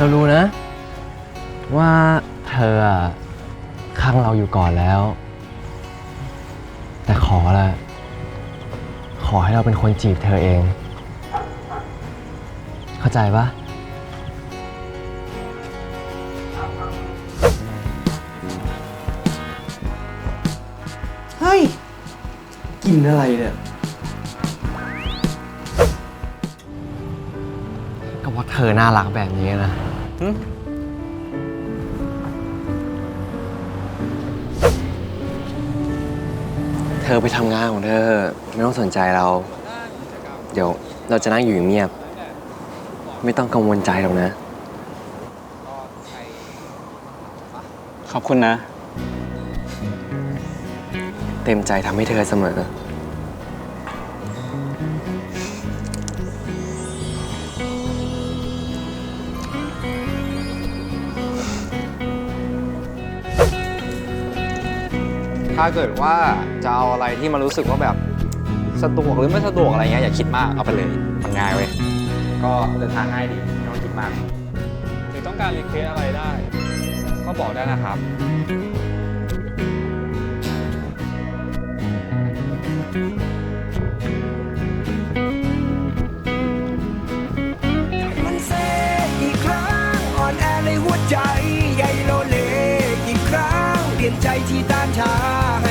เรารู้นะ ว่าเธออะข้างเราอยู่ก่อนแล้ว แต่ขอละขอให้เราเป็นคนจีบเธอเอง เข้าใจปะเฮ้ย กินอะไรเนี่ย ก็เพราะเธอน่ารักแบบนี้นะ หึเธอไปทำงานของเธอ ไม่ต้องสนใจเรา เดี๋ยวเราจะนั่งอยู่เงียบ ไม่ต้องกังวลใจหรอกนะ ขอบคุณนะ เต็มใจทำให้เธอเสมอ ถ้าเกิดว่าจะเอาอะไรที่มันรู้สึกว่าแบบสะดวกหรือไม่สะดวกอะไรเงี้ยอย่าคิดมากเอาไปเลยมันง่ายเว้ยก็เดินทางง่ายดีไม่ต้องคิดมากหรือต้องการรีเควสอะไรได้ ก็บอกได้นะครับเ鸡蛋茶ต้